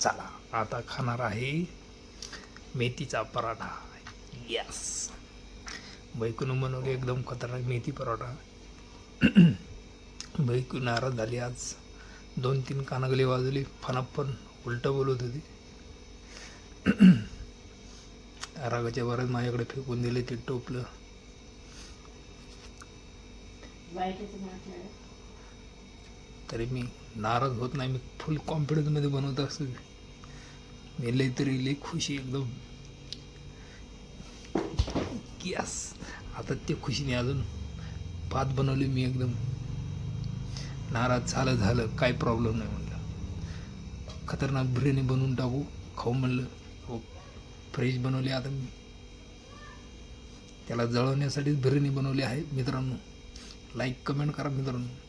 चला आता खाणार आहे मेथीचा पराठा. यस बैकून बनवले एकदम खतरनाक मेथी पराठा. बैकू नाराज झाली आज. दोन तीन कानागले वाजवली फनापण उलटं बोलत होती. रागाच्या बरंच माझ्याकडे फेकून दिले ते टोपलं. तरी मी नाराज होत नाही. मी फुल कॉन्फिडन्समध्ये बनवत असतो मी लई तरी लई खुशी एकदम. यस आता ते खुशीने अजून भात बनवले मी एकदम. नाराज झालं झालं. काय प्रॉब्लेम नाही म्हणलं. खतरनाक बिर्याणी बनवून टाकू. खाऊ म्हणलं. हो फ्रेश बनवली आता मी. त्याला जळवण्यासाठीच बिर्याणी बनवली आहे मित्रांनो. लाईक कमेंट करा मित्रांनो.